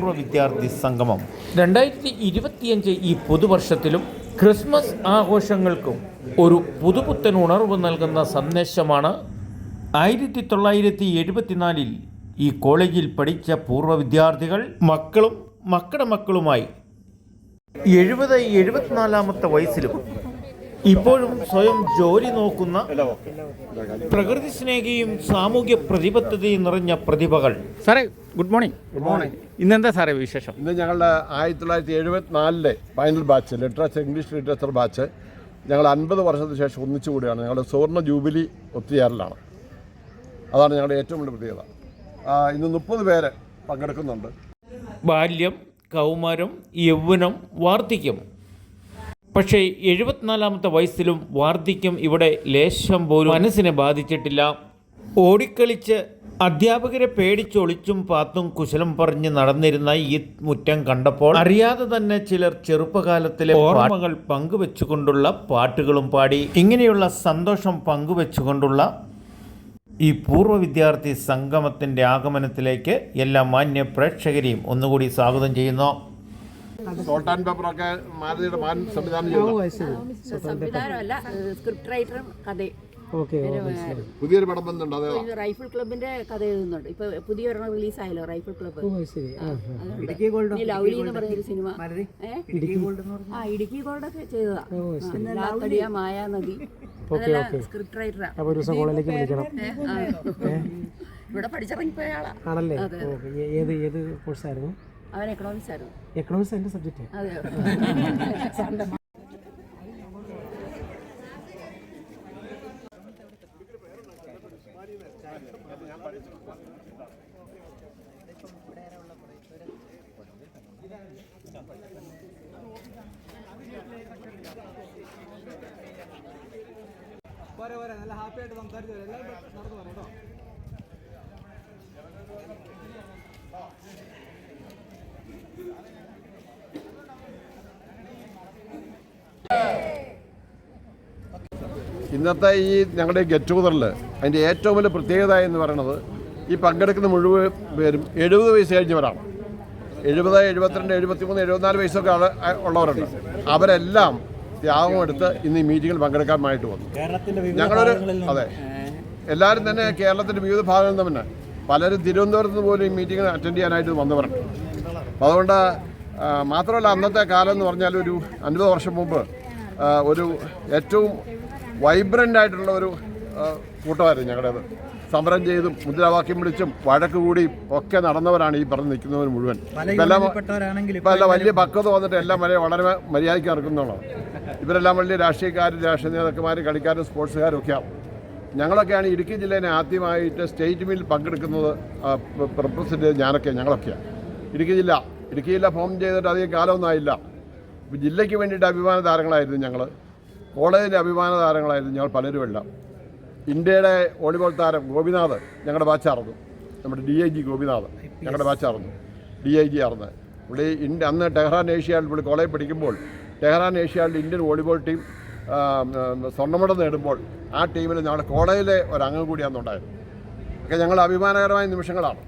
പൂർവ വിദ്യാർത്ഥി സംഗമം. രണ്ടായിരത്തി ഇരുപത്തിയഞ്ച് ഈ പുതുവർഷത്തിലും ക്രിസ്മസ് ആഘോഷങ്ങൾക്കും ഒരു പുതുപുത്തൻ ഉണർവ് നൽകുന്ന സന്ദേശമാണ് ആയിരത്തി തൊള്ളായിരത്തി എഴുപത്തിനാലിൽ ഈ കോളേജിൽ പഠിച്ച പൂർവ വിദ്യാർത്ഥികൾ മക്കളും മക്കളുടെ മക്കളുമായി എഴുപത് എഴുപത്തിനാലാമത്തെ വയസ്സിലും ഇപ്പോഴും സ്വയം ജോലി നോക്കുന്ന പ്രകൃതി സ്നേഹിയും സാമൂഹ്യ പ്രതിബദ്ധതയും നിറഞ്ഞ പ്രതിഭകൾ. സാറേ ഗുഡ് മോർണിംഗ് ഗുഡ് മോർണിംഗ് ഇന്നെന്താ സാറേ വിശേഷം? ഇന്ന് ഞങ്ങളുടെ ആയിരത്തി തൊള്ളായിരത്തി എഴുപത്തിനാലിലെ final batch literature English literature batch ഞങ്ങൾ അൻപത് വർഷത്തിന് ശേഷം ഒന്നിച്ചുകൂടിയാണ് ഞങ്ങളുടെ സുവർണ ജൂബിലി ഒത്തുചേരലാണ് അതാണ് ഞങ്ങളുടെ ഏറ്റവും വലിയ പ്രത്യേകത ഇന്ന് മുപ്പത് പേര് പങ്കെടുക്കുന്നുണ്ട്. ബാല്യം കൗമാരം യൗവനം വാർദ്ധക്യം പക്ഷേ എഴുപത്തിനാലാമത്തെ വയസ്സിലും വാർദ്ധക്യം ഇവിടെ ലേശം പോലും മനസ്സിനെ ബാധിച്ചിട്ടില്ല. ഓടിക്കളിച്ച് അധ്യാപകരെ പേടിച്ചൊളിച്ചും പാത്തും കുശലം പറഞ്ഞ് നടന്നിരുന്ന ഈ മുറ്റം കണ്ടപ്പോൾ അറിയാതെ തന്നെ ചിലർ ചെറുപ്പകാലത്തിലെ ഓർമ്മകൾ പങ്കുവെച്ചുകൊണ്ടുള്ള പാട്ടുകളും പാടി ഇങ്ങനെയുള്ള സന്തോഷം പങ്കുവെച്ചുകൊണ്ടുള്ള ഈ പൂർവ വിദ്യാർത്ഥി സംഗമത്തിന്റെ ആഗമനത്തിലേക്ക് എല്ലാ മാന്യ പ്രേക്ഷകരെയും ഒന്നുകൂടി സ്വാഗതം ചെയ്യുന്നു. സോൾട്ട് ആൻഡ് പേപ്പർ ഒക്കെ മാരുതിയുടെ മാൻ സംവിധാനം ചെയ്തു സംവിധാനമല്ല സ്ക്രിപ്റ്റ് റൈറ്ററും കഥയും പുതിയൊരു പടം വന്നിട്ടുണ്ട് അതെ റൈഫിൾ ക്ലബിന്റെ കഥ എഴുതുന്നുണ്ട്. ഇപ്പൊ പുതിയൊരെണ്ണം റിലീസ് ആയല്ലോ റൈഫിൾ ക്ലബ്ബ് ഈ ലൗലി എന്ന് പറഞ്ഞൊരു സിനിമ? ആ ഇടുക്കി ഗോൾഡ് ഒക്കെ ചെയ്തതാ. മായ നദി. സ്ക്രിപ്റ്റ് റൈറ്ററാ ഇവിടെ പഠിച്ചിറങ്ങിപ്പോയ ആളാ. ആണല്ലേ? ഏത് ഏത് കോഴ്സായിരുന്നു അവൻ എക്കണോമിക്സ് ആയിരുന്നു. എക്കണോമിക്സ് എന്റെ സബ്ജക്റ്റ് അതെ നല്ല ഹാപ്പി ആയിട്ട് സംസാരിച്ചു എല്ലാവരും നടന്നു പറയാം കേട്ടോ. ഇന്നത്തെ ഈ ഞങ്ങളുടെ ഗെറ്റ് ടുഗദറിൽ അതിന്റെ ഏറ്റവും വലിയ പ്രത്യേകത എന്ന് പറയുന്നത് ഈ പങ്കെടുക്കുന്ന മുഴുവൻ പേരും എഴുപത് വയസ്സ് കഴിഞ്ഞവരാണ്. എഴുപത് എഴുപത്തിരണ്ട് എഴുപത്തിമൂന്ന് എഴുപത്തിനാല് വയസ്സൊക്കെ ഉള്ളവരുണ്ട്. അവരെല്ലാം ത്യാഗമെടുത്ത് ഇന്ന് ഈ മീറ്റിങ്ങിൽ പങ്കെടുക്കാനായിട്ട് വന്നു. ഞങ്ങളൊരു അതെ. എല്ലാവരും തന്നെ കേരളത്തിന്റെ വിവിധ ഭാഗങ്ങളിൽ നിന്ന് തന്നെ പലരും തിരുവനന്തപുരത്ത് നിന്ന് പോലും ഈ മീറ്റിങ്ങിന് അറ്റൻഡ് ചെയ്യാനായിട്ട് വന്നവരുണ്ട്. അപ്പോൾ അതുകൊണ്ട് മാത്രമല്ല അന്നത്തെ കാലം എന്ന് പറഞ്ഞാൽ ഒരു അൻപത് വർഷം മുമ്പ് ഒരു ഏറ്റവും വൈബ്രന്റ് ആയിട്ടുള്ള ഒരു കൂട്ടമായിരുന്നു ഞങ്ങളുടേത്. സമരം ചെയ്തും മുദ്രാവാക്യം വിളിച്ചും വഴക്ക് കൂടി ഒക്കെ നടന്നവരാണ് ഈ പറഞ്ഞ് നിൽക്കുന്നവർ മുഴുവൻ. ഇപ്പം എല്ലാം ഇപ്പം എല്ലാം വലിയ പക്വത വന്നിട്ട് എല്ലാം വളരെ വളരെ മര്യാദയ്ക്ക് ഇറക്കുന്നതാണ് ഇവരെല്ലാം വലിയ രാഷ്ട്രീയക്കാരും രാഷ്ട്രീയ നേതാക്കന്മാരും കളിക്കാരും സ്പോർട്സുകാരും ഒക്കെയാണ് ഞങ്ങളൊക്കെയാണ് ഇടുക്കി ജില്ലയിലെ ആദ്യമായിട്ട് സ്റ്റേറ്റ് മീറ്റിൽ പങ്കെടുക്കുന്നത് റിപ്രസെന്റ് ചെയ്ത് ഞാനൊക്കെ ഞങ്ങളൊക്കെയാണ്. ഇടുക്കി ജില്ല ഇടുക്കി ജില്ല ഫോം ചെയ്തിട്ട് അധികം കാലമൊന്നും ആയില്ല. ജില്ലയ്ക്ക് വേണ്ടിയിട്ട് അഭിമാന താരങ്ങളായിരുന്നു ഞങ്ങൾ കോളേജിന്റെ അഭിമാന താരങ്ങളായിരുന്നു ഞങ്ങൾ പലരും എല്ലാം. ഇന്ത്യയുടെ വോളിബോൾ താരം ഗോപിനാഥ് ഞങ്ങളുടെ ബാച്ചായിരുന്നു നമ്മുടെ ഡി ഐ ജി ഗോപിനാഥ് ഞങ്ങളുടെ ബാച്ചായിരുന്നു ഡി ഐ ജി ആയിരുന്നു പുള്ളി ഇന്ത്യ അന്ന് ടെഹ്റാൻ ഏഷ്യാഡിൽ പുള്ളി കോളേജ് പഠിക്കുമ്പോൾ ടെഹ്റാൻ ഏഷ്യാഡിൽ ഇന്ത്യൻ വോളിബോൾ ടീം സ്വർണമെഡൽ നേടുമ്പോൾ ആ ടീമിൽ ഞങ്ങളുടെ കോളേജിലെ ഒരു അംഗം കൂടി അന്നുണ്ടായിരുന്നു. ഒക്കെ ഞങ്ങൾ അഭിമാനകരമായ നിമിഷങ്ങളാണ്.